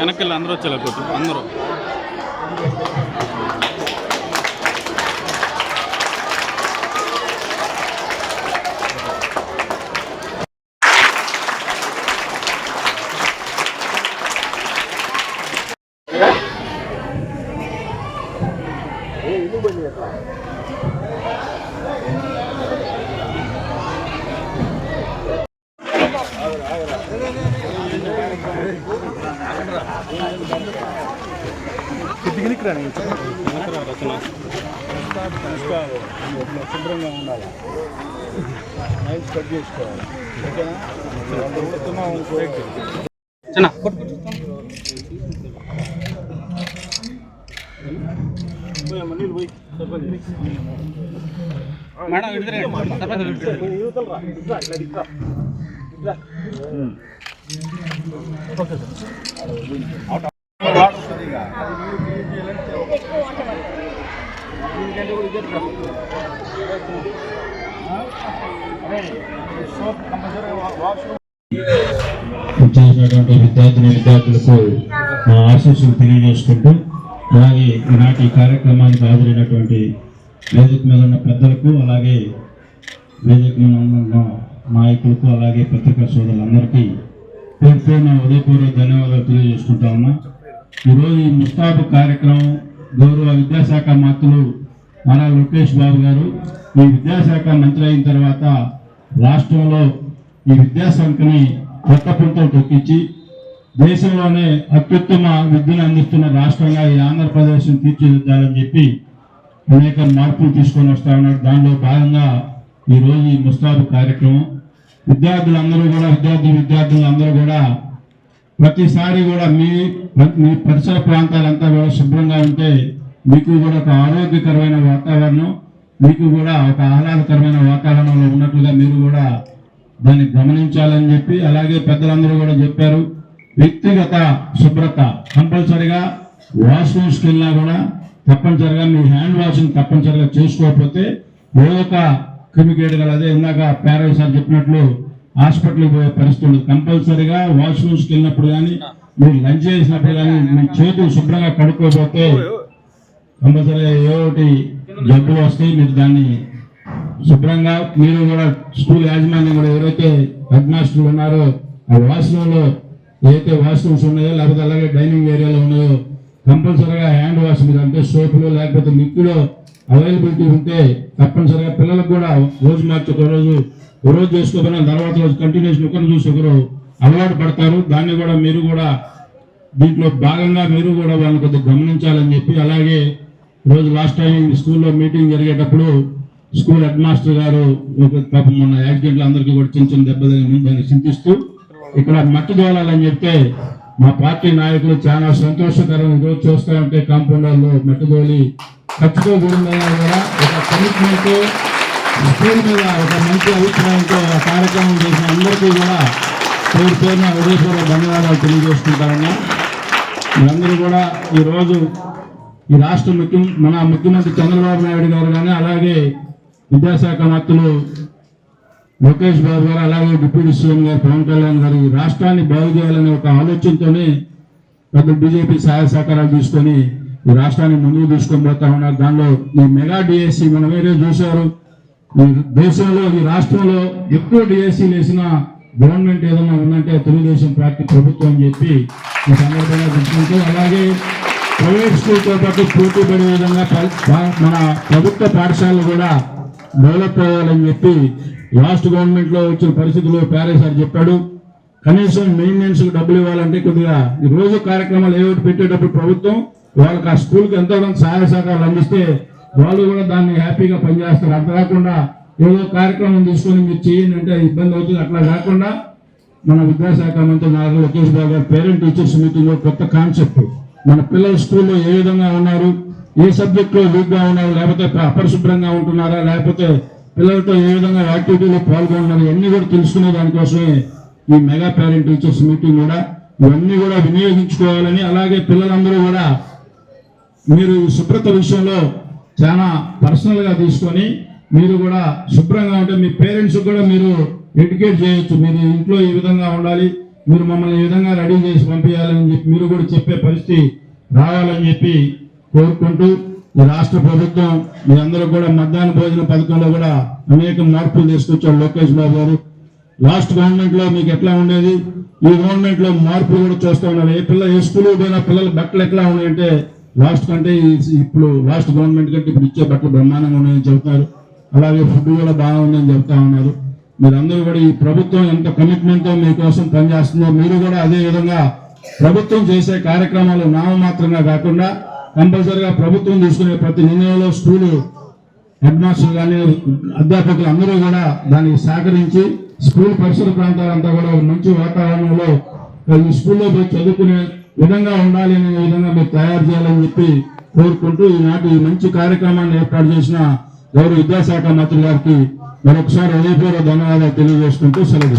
వెనక్కి వెళ్ళి అందరూ వచ్చేలా కూర్చో అందరూ. రా రచన శుభ్రంగా ఉండాలి నైట్ కట్ చేసుకోవాలి ఓకేనా. మేడం తిరగండి. సర్పంచ్ ఇట్లా, ఇట్రా. విద్యార్థిని విద్యార్థులకు మా ఆశీస్సులు తెలియజేసుకుంటూ అలాగే ఈనాటి కార్యక్రమానికి హాజరైనటువంటి వేదిక మీద ఉన్న పెద్దలకు అలాగే వేదిక మీద ఉన్న నాయకులకు అలాగే పత్రికా సోదరులందరికీ పేరు పేరున ఉదయపూర్వక ధన్యవాదాలు తెలియజేసుకుంటా ఉన్నా. ఈరోజు ఈ ముస్తాబు కార్యక్రమం గౌరవ విద్యాశాఖ మంత్రులు నారా లోకేష్ బాబు గారు. ఈ విద్యాశాఖ మంత్రి అయిన తర్వాత రాష్ట్రంలో ఈ విద్యాశాఖని కొత్త పుంతలు తొక్కించి దేశంలోనే అత్యుత్తమ విద్యను అందిస్తున్న రాష్ట్రంగా ఈ ఆంధ్రప్రదేశ్ను తీర్చిదిద్దాలని చెప్పి అనేక మార్పులు తీసుకొని వస్తా ఉన్నారు. దానిలో భాగంగా ఈరోజు ఈ ముస్తాబు కార్యక్రమం విద్యార్థులందరూ కూడా విద్యార్థి విద్యార్థులందరూ కూడా ప్రతిసారి కూడా మీ మీ పరిసర ప్రాంతాలంతా కూడా శుభ్రంగా ఉంటే మీకు కూడా ఒక ఆరోగ్యకరమైన వాతావరణం మీకు కూడా ఒక ఆహ్లాదకరమైన వాతావరణంలో ఉన్నట్లుగా మీరు కూడా దాన్ని గమనించాలని చెప్పి అలాగే పెద్దలందరూ కూడా చెప్పారు. వ్యక్తిగత శుభ్రత కంపల్సరిగా వాష్రూమ్స్కి వెళ్ళినా కూడా తప్పనిసరిగా మీ హ్యాండ్ వాషింగ్ తప్పనిసరిగా చేసుకోకపోతే ఏదో ఒక క్రిమికేటగలు అదే ఇందాక పేరవి సార్ చెప్పినట్లు హాస్పిటల్కి పోయే పరిస్థితి ఉండదు. కంపల్సరిగా వాష్రూమ్స్కి వెళ్ళినప్పుడు కానీ మీరు లంచ్ చేసినప్పుడు కానీ మీ చేతులు శుభ్రంగా కడుక్కోకపోతే కంపల్సరిగా ఏ ఒకటి జబ్బులు వస్తాయి మీరు దాన్ని శుభ్రంగా మీరు కూడా స్కూల్ యాజమాన్యం కూడా ఎవరైతే హెడ్ మాస్టర్లు ఉన్నారో ఆ వాష్రూమ్లో ఏదైతే వాష్రూమ్స్ ఉన్నాయో లేకపోతే అలాగే డైనింగ్ ఏరియాలో ఉన్నాయో కంపల్సరీగా హ్యాండ్ వాష్ మీద అంటే సోపులు లేకపోతే లిక్విడ్ అవైలబిలిటీ ఉంటే తప్పనిసరిగా పిల్లలకు కూడా రోజు మార్చి ఒక రోజు ఒక రోజు చేసుకోకపోయినా తర్వాత రోజు కంటిన్యూషన్ ఒకరు చూసి ఒకరు అలవాటు పడతారు. దాన్ని కూడా మీరు కూడా దీంట్లో భాగంగా మీరు కూడా వాళ్ళని కొద్దిగా గమనించాలని చెప్పి అలాగే రోజు లాస్ట్ టైం స్కూల్లో మీటింగ్ జరిగేటప్పుడు స్కూల్ హెడ్ మాస్టర్ గారు ఒక పాపం మొన్న యాక్సిడెంట్లు అందరికీ కూడా చిన్న చిన్న దెబ్బ దాన్ని చింతిస్తూ ఇక్కడ మట్టి దోలాలని చెప్తే మా పార్టీ నాయకులు చాలా సంతోషకరం. ఈరోజు చూస్తూ ఉంటే కాంపౌండ్ మట్టి దోలి ఖర్చుతో కూడిందైనా కూడా ఒక కమిట్మెంట్ స్కూల్ మీద ఒక మంచి అభిప్రాయంతో ఆ కార్యక్రమం చేసిన అందరికీ కూడా పేరు పేరున హృదయపూర్వక ధన్యవాదాలు తెలియజేసుకుంటారన్నా మీరందరూ కూడా ఈరోజు ఈ రాష్ట్ర ముఖ్య మన ముఖ్యమంత్రి చంద్రబాబు నాయుడు గారు కానీ అలాగే విద్యాశాఖ మంత్రులు లోకేష్ బాబు గారు అలాగే డిప్యూటీ సీఎం గారు పవన్ కళ్యాణ్ గారు ఈ రాష్ట్రాన్ని బాగు చేయాలనే ఒక ఆలోచనతోనే పెద్ద బీజేపీ సహాయ సహకారాలు తీసుకొని ఈ రాష్ట్రాన్ని ముందుకు తీసుకొని పోతా ఉన్నారు. దానిలో ఈ మెగా డిఎస్సి మనం వేరే చూశారు. ఈ దేశంలో ఈ రాష్ట్రంలో ఎక్కువ డిఎస్సీలు వేసిన గవర్నమెంట్ ఏదైనా ఉందంటే తెలుగుదేశం పార్టీ ప్రభుత్వం అని చెప్పి ఈ సందర్భంగా గుర్తుంటూ అలాగే ప్రైవేట్ స్కూల్తో పాటు పోటీ పడే విధంగా మన ప్రభుత్వ పాఠశాలలు కూడా డెవలప్ అవ్వాలని చెప్పి లాస్ట్ గవర్నమెంట్లో వచ్చిన పరిస్థితులు ప్యారే సార్ చెప్పాడు. కనీసం మెయింటెనెన్స్కి డబ్బులు ఇవ్వాలంటే కొద్దిగా ఈ రోజు కార్యక్రమాలు ఏవో పెట్టేటప్పుడు ప్రభుత్వం వాళ్ళకి ఆ స్కూల్కి ఎంతో సహాయ సహకారాలు అందిస్తే వాళ్ళు కూడా దాన్ని హ్యాపీగా పనిచేస్తారు. అంత కాకుండా ఏదో కార్యక్రమం తీసుకొని మీరు చేయండి అంటే ఇబ్బంది అవుతుంది. అట్లా కాకుండా మన విద్యాశాఖ మంత్రి నారా లోకేష్ బాబు గారు పేరెంట్ టీచర్స్ మీటింగ్లో కొత్త కాన్సెప్ట్. మన పిల్లలు స్కూల్లో ఏ విధంగా ఉన్నారు ఏ సబ్జెక్టులో వీక్గా ఉన్నారు లేకపోతే అపరిశుభ్రంగా ఉంటున్నారా లేకపోతే పిల్లలతో ఏ విధంగా యాక్టివిటీలో పాల్గొంటున్నారు ఇవన్నీ కూడా తెలుసుకునే దానికోసమే ఈ మెగా పేరెంట్ టీచర్స్ మీటింగ్ కూడా. ఇవన్నీ కూడా వినియోగించుకోవాలని అలాగే పిల్లలందరూ కూడా మీరు శుభ్రత విషయంలో చాలా పర్సనల్గా తీసుకొని మీరు కూడా శుభ్రంగా ఉంటే మీ పేరెంట్స్ కూడా మీరు ఎడ్యుకేట్ చేయొచ్చు. మీరు ఇంట్లో ఈ విధంగా ఉండాలి మీరు మమ్మల్ని ఈ విధంగా రెడీ చేసి పంపించాలని చెప్పి మీరు కూడా చెప్పే పరిస్థితి రావాలని చెప్పి కోరుకుంటూ ఈ రాష్ట్ర ప్రభుత్వం మీ అందరూ కూడా మధ్యాహ్న భోజన పథకంలో కూడా అనేక మార్పులు తీసుకొచ్చారు లోకేష్ బాబు గారు. లాస్ట్ గవర్నమెంట్లో మీకు ఎట్లా ఉండేది? ఈ గవర్నమెంట్లో మార్పులు కూడా చూస్తూ ఉన్నారు. ఏ పిల్ల ఏ స్కూల్ పోయినా పిల్లల బట్టలు ఎట్లా ఉన్నాయంటే లాస్ట్ కంటే ఇప్పుడు లాస్ట్ గవర్నమెంట్ కంటే ఇప్పుడు ఇచ్చే బట్టలు బ్రహ్మాండంగా ఉన్నాయని చెబుతారు అలాగే ఫుడ్ కూడా బాగుందని చెప్తా ఉన్నారు. మీరందరూ కూడా ఈ ప్రభుత్వం ఎంత కమిట్మెంట్తో మీకోసం పనిచేస్తుందో మీరు కూడా అదే విధంగా ప్రభుత్వం చేసే కార్యక్రమాలు నామమాత్రంగా కాకుండా కంపల్సరిగా ప్రభుత్వం తీసుకునే ప్రతి నిర్ణయంలో స్కూలు హెడ్ మాస్టర్ కానీ అధ్యాపకులు అందరూ కూడా దానికి సహకరించి స్కూల్ పరిసర ప్రాంతాలంతా కూడా మంచి వాతావరణంలో ఈ స్కూల్లో పోయి చదువుకునే విధంగా ఉండాలి అనే విధంగా మీరు తయారు చేయాలని చెప్పి కోరుకుంటూ ఈనాటి ఈ మంచి కార్యక్రమాన్ని ఏర్పాటు చేసిన గౌరవ విద్యాశాఖ మంత్రి గారికి మరొకసారి హృదయపూర్వ ధన్యవాదాలు తెలియజేసుకుంటూ సెలవు